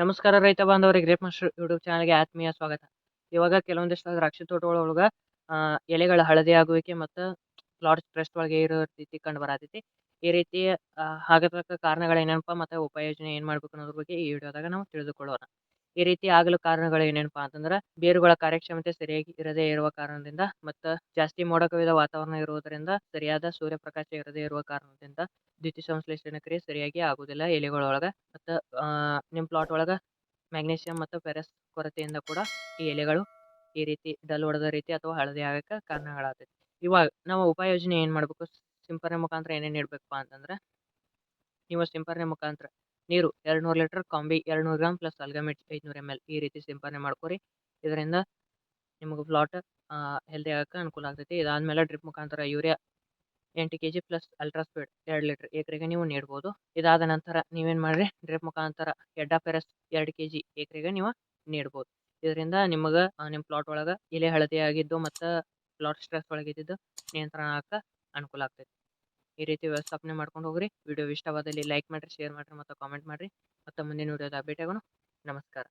ನಮಸ್ಕಾರ ರೈತ ಬಾಂಧವರಿಗೆ ಗ್ರೇಪ್ ಮಾಸ್ಟರ್ ಯೂಟ್ಯೂಬ್ ಚಾನಲ್ಗೆ ಆತ್ಮೀಯ ಸ್ವಾಗತ. ಇವಾಗ ಕೆಲವೊಂದಿಷ್ಟು ದ್ರಾಕ್ಷಿ ತೋಟಗಳೊಳಗ ಎಲೆಗಳ ಹಳದಿ ಆಗುವಿಕೆ ಮತ್ತು ಲಾಡ್ಜ್ ಪ್ರಸ್ಟ್ ಒಳಗೆ ಇರೋ ರೀತಿ ಕಂಡು ಬರತೈತಿ. ಈ ರೀತಿ ಆಗತಕ್ಕ ಕಾರಣಗಳು ಏನೇನಪ್ಪ ಮತ್ತು ಉಪಯೋಜನೆ ಏನು ಮಾಡ್ಬೇಕು ಅನ್ನೋದ್ರ ಬಗ್ಗೆ ಈ ವಿಡಿಯೋದಾಗ ನಾವು ತಿಳಿದುಕೊಳ್ಳೋಣ. ಈ ರೀತಿ ಆಗಲು ಕಾರಣಗಳು ಏನೇನಪ್ಪ ಅಂತಂದ್ರೆ, ಬೇರುಗಳ ಕಾರ್ಯಕ್ಷಮತೆ ಸರಿಯಾಗಿ ಇರದೇ ಇರುವ ಕಾರಣದಿಂದ ಮತ್ತು ಜಾಸ್ತಿ ಮೋಡ ಕವಿದ ವಾತಾವರಣ ಇರುವುದರಿಂದ ಸರಿಯಾದ ಸೂರ್ಯಪ್ರಕಾಶ ಇರದೇ ಇರುವ ಕಾರಣದಿಂದ ದ್ಯುತಿ ಸಂಶ್ಲೇಷಣೆ ಕ್ರಿಯೆ ಸರಿಯಾಗಿ ಆಗುವುದಿಲ್ಲ. ಎಲೆಗಳೊಳಗೆ ಮತ್ತು ನಿಮ್ಮ ಪ್ಲಾಟ್ ಒಳಗೆ ಮ್ಯಾಗ್ನೀಷಿಯಂ ಮತ್ತು ಫೆರಸ್ ಕೊರತೆಯಿಂದ ಕೂಡ ಈ ಎಲೆಗಳು ಈ ರೀತಿ ಡಲ್ ಹೊಡೆದ ರೀತಿ ಅಥವಾ ಹಳದಿ ಆಗಕ್ಕೆ ಕಾರಣಗಳಾಗ್ತೈತಿ ಇವಾಗ ನಾವು ಉಪಾಯೋಜನೆ ಏನು ಮಾಡಬೇಕು? ಸಿಂಪರಣೆ ಮುಖಾಂತರ ಏನೇನು ಇಡಬೇಕಪ್ಪ ಅಂತಂದ್ರೆ, ನೀವು ಸಿಂಪರಣೆ ಮುಖಾಂತರ ನೀರು ಎರಡು ನೂರು ಲೀಟ್ರ್ ಕಾಂಬಿ ಎರಡು ನೂರು ಗ್ರಾಮ್ ಪ್ಲಸ್ ಅಲ್ಗಮಿಟ್ ಐದುನೂರು ಎಂ ಎಲ್ ಈ ರೀತಿ ಸಿಂಪರಣೆ ಮಾಡ್ಕೊರಿ. ಇದರಿಂದ ನಿಮಗೆ ಪ್ಲಾಟ್ ಹೆಲ್ದಿ ಆಗಕ್ಕೆ ಅನುಕೂಲ ಆಗ್ತೈತಿ. ಇದಾದಮೇಲೆ ಡ್ರಿಪ್ ಮುಖಾಂತರ ಯೂರಿಯಾ ಎಂಟು ಕೆ ಜಿ ಪ್ಲಸ್ ಅಲ್ಟ್ರಾಸ್ಪೀಡ್ ಎರಡು ಲೀಟ್ರ್ ಎಕರೆಗೆ ನೀವು ನೀಡ್ಬೋದು. ಇದಾದ ನಂತರ ನೀವೇನು ಮಾಡಿರಿ? ಡ್ರಿಪ್ ಮುಖಾಂತರ ಎಡ್ಡಾ ಪೆರಸ್ ಎರಡು ಕೆ ಜಿ ಎಕರೆಗೆ ನೀವು ನೀಡ್ಬೋದು. ಇದರಿಂದ ನಿಮಗೆ ನಿಮ್ಮ ಪ್ಲಾಟ್ ಒಳಗೆ ಹಳದಿ ಆಗಿದ್ದು ಮತ್ತು ಪ್ಲಾಟ್ ಸ್ಟ್ರೆಸ್ ಒಳಗಿದ್ದು ನಿಯಂತ್ರಣ ಆಗಕ್ಕೆ ಅನುಕೂಲ ಆಗ್ತೈತಿ. ಈ ರೀತಿ ವ್ಯವಸ್ಥಾಪನೆ ಮಾಡ್ಕೊಂಡು ಹೋಗ್ರಿ. ವಿಡಿಯೋ ಇಷ್ಟವಾದಲ್ಲಿ ಲೈಕ್ ಮಾಡಿರಿ ಶೇರ್ ಮಾಡಿರಿ ಮತ್ತು ಕಾಮೆಂಟ್ ಮಾಡಿರಿ. ಮತ್ತು ಮುಂದಿನ ವಿಡಿಯೋದ ಆಗೋಣ. ನಮಸ್ಕಾರ.